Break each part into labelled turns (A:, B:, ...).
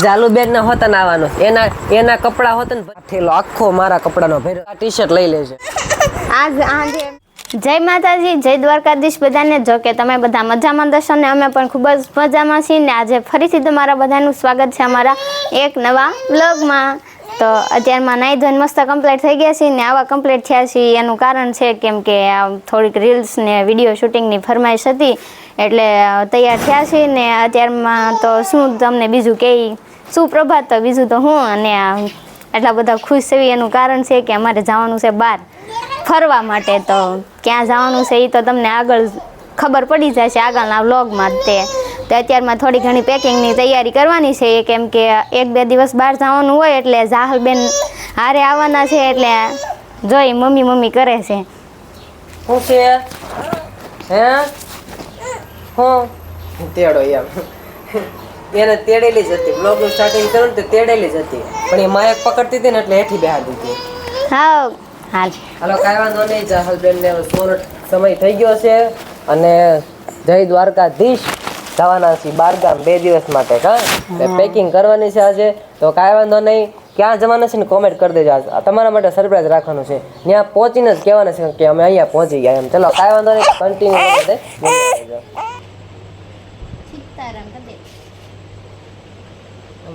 A: જાલુબેન ના હોતા આવવાનો એના એના કપડા હોત ને થેલો આખો મારા કપડાનો ભર્યો. આ ટી શર્ટ લઈ લેજે.
B: આજ આજે જય માતાજી, જય દ્વારકાધીશ બધાને. જો કે તમે બધા મજામાં દર્શન ને, અમે પણ ખૂબ જ મજામાં છીએ ને. આજે ફરીથી તમારા બધાનું સ્વાગત છે અમારા એક નવા બ્લોગમાં તો અત્યારમાં નાઈ ધોઈને મસ્ત કમ્પ્લીટ થઈ ગયા છીએ ને, આવા કમ્પ્લીટ થયા છીએ. એનું કારણ છે કેમ કે થોડીક રીલ્સ ને વીડિયો શૂટિંગની ફરમાઈશ હતી. એટલે તૈયાર થયા છીએ ને અત્યારમાં તો શું તમને બીજું કહે શું પ્રભાત તો બીજું તો હું અને એટલા બધા ખુશ છે એનું કારણ છે કે અમારે જવાનું છે બહાર ફરવા માટે. તો ક્યાં જવાનું છે એ તો તમને આગળ ખબર પડી જશે આગળના વ્લોગમાં તે. તો અત્યારમાં થોડી ઘણી પેકિંગની તૈયારી કરવાની છે. કેમ કે એક બે દિવસ બહાર જવાનું હોય એટલે જાહલબેન હારે આવવાના છે એટલે જોઈ મમ્મી મમ્મી કરે છે.
A: શું છે? હે? હું તેડો એમ. એને તેડેલી જ હતી. બ્લોગનું સ્ટાર્ટિંગ કર્યું ને તે તેડેલી જ હતી. પણ એ માયક પકડતી હતી ને એટલે હેઠી બેહા દીધી
B: હા હાલ.
A: હાલો કાંઈ વાંધો નહીં. જાહલબેન ને સોનો સમય થઈ ગયો છે. અને જય દ્વારકાધીશ જવાના છીએ બારગામ બે દિવસ માટે કા? પેકિંગ કરવાની છે આજે. તો કાંઈ વાંધો નહીં. ક્યાં જવાના છે ને કોમેન્ટ કરી દેજો. આજ. તમારા માટે સરપ્રાઈઝ રાખવાનું છે. ત્યાં પહોંચીને જ કહેવાના છે કે અમે અહીંયા પહોંચી ગયા એમ. ચલો કાંઈ વાંધો નહીં. કન્ટિન્યુ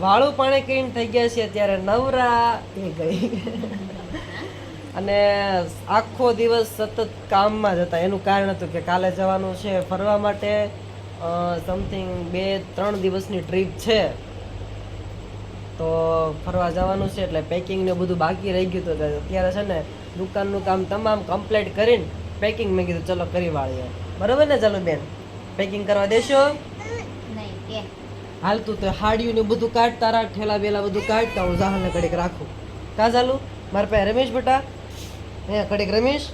A: વાળું પાણી કરીને થઈ ગયા છે અત્યારે નવરા. એ ગઈ. અને આખો દિવસ સતત કામમાં જ હતા. એનું કારણ હતું કે કાલે જવાનું છે ફરવા માટે. સમથિંગ બે ત્રણ દિવસની ટ્રીપ છે. તો ફરવા જવાનું છે એટલે પેકિંગ ને બધું બાકી રહી ગયું હતું અત્યારે છે ને દુકાનનું કામ તમામ કમ્પ્લીટ કરીને પેકિંગ મેં કીધું ચલો કરી વાળીએ. બરોબર ને ચાલો બેન પેકિંગ કરવા દેશો? હાલતું તો હાડિયું ને બધું કાઢતા રાખ ઠેલા બેલા બધું કાઢતા હું જાહલને કડીક રાખું. કા ચાલુ મારા પાસે રમેશ બેટા? હે કડીક રમેશ?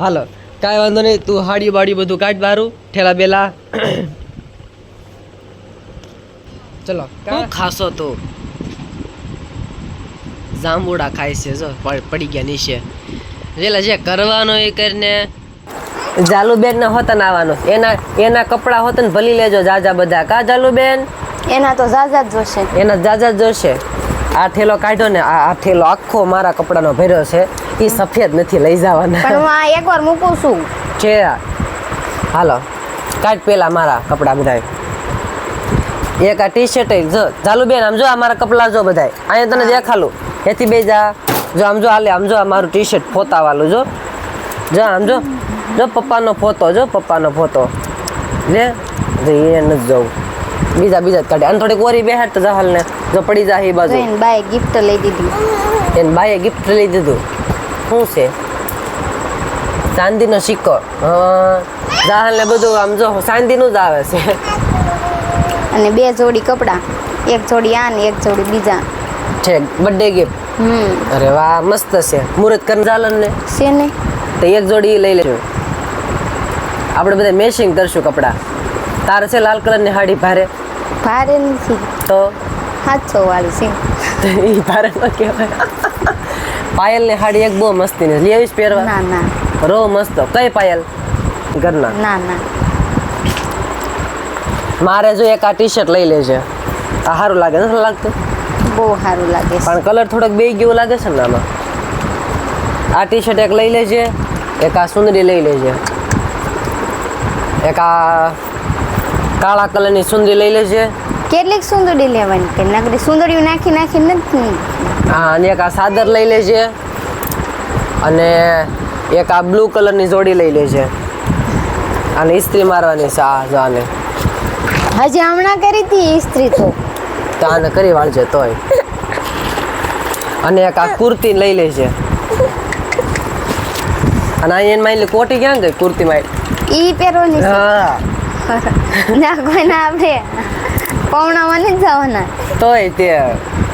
A: હાલો કાંઈ વાંધો નહીં તું હાડિયું બાડિયું બધું કાઢ બારું ઠેલા બેલા. ચલો શું ખાસો તું? જાંબુડા ખાય છે જો પડી ગયા નીચે. જેલા જે કરવાનો એ કરીને જાલુબેન ના હોતન આવવાનું એના એના કપડા હોતન ભલી લેજો જાજા બધા. કા જાલુબેન?
B: એના તો જાજા જ જોશે.
A: એના જાજા જોશે. આ ઠેલો કાઢ્યો ને આ ઠેલો આખો મારા કપડાનો ભર્યો છે. એ સફેદ નથી લઈ જવાના.
B: પણ હું એકવાર મૂકું છું.
A: છે હાલો કાઢ પેલા મારા કપડા બધા એક આ ટી શર્ટ જો જાલુબેન આમ જો આ મારા કપડા જો બધા અહીંયા તને દેખાલું. એથી બે જા. જો આમ જો હાલે આમ જો આ મારું ટી શર્ટ ફોતાવાલું જો. જો આમ જો. જો પપ્પાનો ફોટો જો પપ્પાનો ફોટો. લે જો એ નથી જવું. બીજા બીજા કાઢે. અને થોડીક ઓરી બેહાડ તો જહાલ ને. જો પડી જાય એ બાજુ.
B: એને બાએ ગિફ્ટ લઈ દીધી.
A: એને બાએ ગિફ્ટ લઈ દીધું. શું છે? ચાંદીનો સિક્કો જાહલ ને બધું આમ જો ચાંદીનું જ આવે છે.
B: અને બે જોડી કપડાં. એક જોડી આ ને એક જોડી બીજા.
A: છે બર્થડે ગિફ્ટ
B: હમ.
A: અરે વાહ મસ્ત છે. મુહૂર્ત કરીને જાલન ને.
B: છે ને.
A: તો એક જોડી લઈ લેજો. આપણે બધા મેચિંગ કરશું કપડાં. તારે છે લાલ કલરની હાડી ભારે?
B: ભારે નથી.
A: તો?
B: સાતસો વાળી છે.
A: એ ભારે ન કહેવાય. પાયલની હાડી એક બહુ મસ્તી ને. લેવી જ પહેરવા?
B: ના ના.
A: રો મસ્ત. કઈ પાયલ? ઘરના.
B: ના ના.
A: મારે જો એક આ ટી શર્ટ લઈ લેજે. આ સારું લાગે નથી લાગતું?
B: બહુ સારું લાગે
A: પણ કલર થોડોક બે ગયો લાગે છે ને આમાં? આ ટી શર્ટ એક લઈ લેજે. એક આ સુંદરી લઈ લેજે. એક આ કાળા કલરની સુંદરી લઈ લેજે.
B: કેટલીક સુંદરી લેવાની કે નગરી સુંદરીઓ નાખી નાખી નથી
A: હા અને એક આ સાદર લઈ લેજે. અને એક આ બ્લુ કલરની જોડી લઈ લેજે. અને ઇસ્ત્રી મારવાની છે આ જો
B: હજી હમણાં કરી હતી ઇસ્ત્રી તો.
A: તો આને કરી વાળજે તોય. અને એક આ કુર્તી લઈ લેજે. અને અહીંયા એમાં એટલે કોટી ક્યાં ગઈ કુર્તીમાં
B: ઈ પહેરવાની છે.
A: હા.
B: ના કોઈને આપણે પૌણામાં નથી જવાના.
A: તોય તે.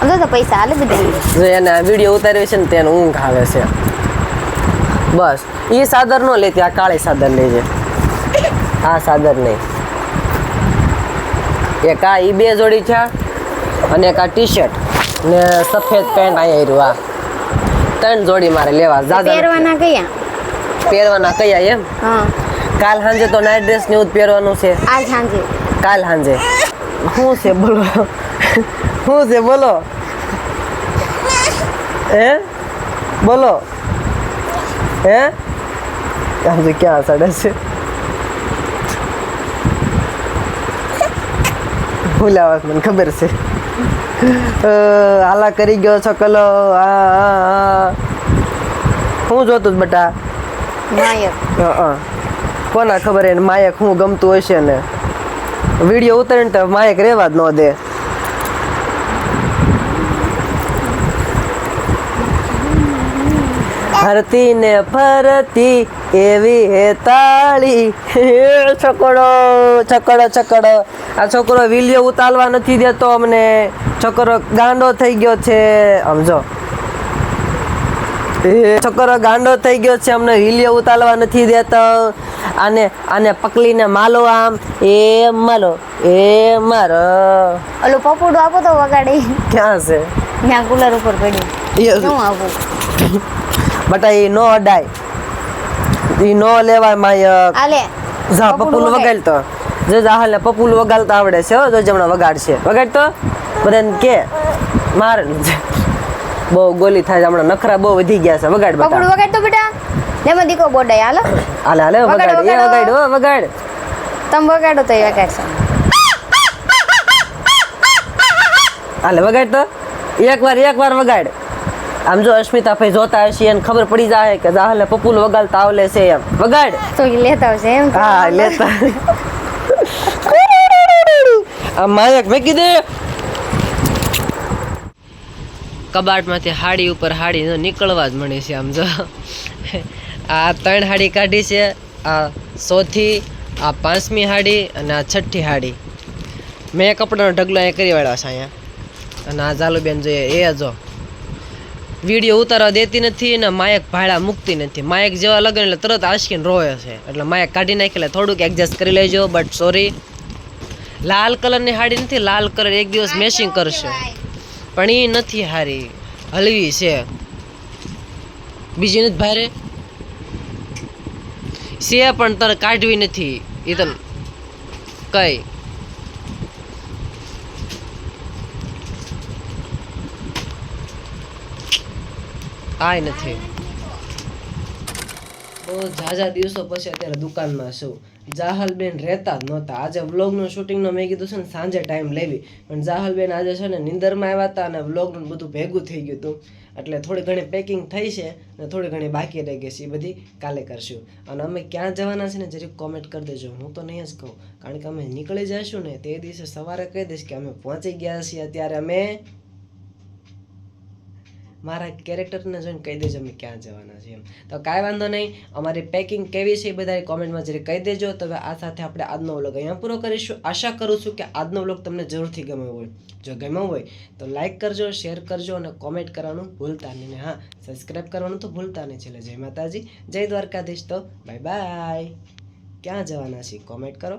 B: તો તો પૈસા હાલે બધા
A: જો એને વીડિયો ઉતાર્યો છે ને તેને ઊંઘ આવે છે. બસ. એ સાદર નો લેતી આ કાળી સાદર લેજે આ સાદર નહીં. એક આ ઈ બે જોડી છે અને એક આ ટી શર્ટ ને સફેદ પેન્ટ અહીંયા આ. ત્રણ જોડી મારે લેવા
B: પહેરવાના કયા?
A: પહેરવાના કયા એમ? કાલ સાંજે તો નાઇટ ડ્રેસ ને એવું પહેરવાનું છે.
B: આજ સાંજે.
A: કાલ સાંજે. શું છે બોલો? શું છે બોલો? હે? બોલો? હે? આજે ક્યાં સડે છે? ભૂલાવા મને ખબર છે. હાલા કરી ગયો છો કલો આ. હું જોતું જ બટા.
B: નાયક
A: હા. કોના ખબર એને માયક હું ગમતું હશે ને? વીડિયો ઉતરીને તો માયક રહેવા જ ન દે. ફરતી ને ફરતી એવી હે તાળી. છકડો છકડો છકડો. આ છોકરો વીડિયો ઉતાલવા નથી દેતો અમને. છોકરો ગાંડો થઈ ગયો છે. સમજો એ છોકરો ગાંડો થઈ ગયો છે અમને વીડિયો ઉતારવા નથી દેતો. આને આને પકડીને માલો આમ. એ માલો એ મારો.
B: ઓલું પપોડું આપો તો વગાડી.
A: ક્યાં છે?
B: ત્યાં કુલર ઉપર પડ્યું. શું આપું.
A: બટા એ નો અડાય. એ નો લેવા માય
B: આલે
A: જા
B: પપુલ વગાડ.
A: વગાડતો. જો જા હાલે પપુલ વગાડતા આવડે છે હો જો જમણા વગાડશે. વગાડતો? બધાને કે માર બહુ ગોલી થાય છે. હમણાં નખરા બહુ વધી ગયા છે. વગાડ બટા.
B: વગાડ તો બેટા. લેમાં દીકો બોડાય હાલો.
A: હાલે હાલે
B: વગાડ,
A: વગાડ એ
B: વગાડ.
A: હો વગાડ.
B: તમે વગાડો તો એ વગાડશે
A: હાલે વગાડ તો. એક વાર એક વાર વગાડ. આમ જો અસ્મિતા ભાઈ જોતા હશે એને ખબર પડી જાય કે જાહલે પપુલ વગાડતા આવલે છે એમ. વગાડ.
B: તો એ લેતા આવશે એમ
A: હા લેતા. આ માયક મેકી દે. કબાટમાંથી હાડી ઉપર હાડી નીકળવા જ મળી છે આમ જો. આ ત્રણ હાડી કાઢી છે, આ સોથી આ પાંચમી હાડી અને આ છઠ્ઠી હાડી. મેં કપડાનો ઢગલો અહીંયા કરી વાળ્યો છે અહીંયા. અને આ ઝાલુબેન જોઈએ એ જો. વીડિયો ઉતારવા દેતી નથી અને માયક ભાડા મૂકતી નથી. માયક જેવા લગન એટલે તરત આશકીને રોવે છે. એટલે માયક કાઢી નાખી એટલે થોડુંક એડજસ્ટ કરી લેજો બટ સોરી લાલ કલરની હાડી નથી, લાલ કલર એક દિવસ મેચિંગ કરશે. પણ એ નથી હારી. હલવી છે. બીજી નથી ભારે. છે પણ તારે કાઢવી નથી. એ તને કઈ. આય નથી. બહુ ઝાઝા દિવસો પછી અત્યારે દુકાનમાં છું. જાહલબેન રહેતા જ નહોતા. આજે વ્લોગનું શૂટિંગનો મેં કીધું છે ને, સાંજે ટાઈમ લેવી. પણ જાહલબેન આજે છે ને, નિંદરમાં આવ્યા હતા અને વ્લોગનું બધું ભેગું થઈ ગયું હતું. એટલે થોડી ઘણી પેકિંગ થઈ છે ને થોડી ઘણી બાકી રહી ગઈ છે. એ બધી કાલે કરશું. અને અમે ક્યાં જવાના છે ને, જરીક કોમેન્ટ કરી દેજો. હું તો નહીં જ કહું. કારણ કે અમે નીકળી જઈશું ને, તે દિવસે સવારે કહી દઈશ કે અમે પહોંચી ગયા છીએ. અત્યારે અમે મારા કેરેક્ટરને જોઈને કહી દેજો અમે ક્યાં જવાના છીએ તો કાંઈ વાંધો નહીં, અમારી પેકિંગ કેવી છે એ બધા કોમેન્ટમાં જરી કહી દેજો. તો આ સાથે આપણે આજનો વ્લોગ અહીંયા પૂરો કરીશું. આશા કરું છું કે આજનો વ્લોગ તમને જરૂરથી ગમ્યો હોય. જો ગમ્યો હોય, તો લાઈક કરજો શેર કરજો અને કોમેન્ટ કરવાનું ભૂલતા નહીં. હા સબસ્ક્રાઈબ કરવાનું તો ભૂલતા નહીં છેલ્લે. જય માતાજી, જય દ્વારકાધીશ તો બાય બાય ક્યાં જવાના છીએ? કોમેન્ટ કરો.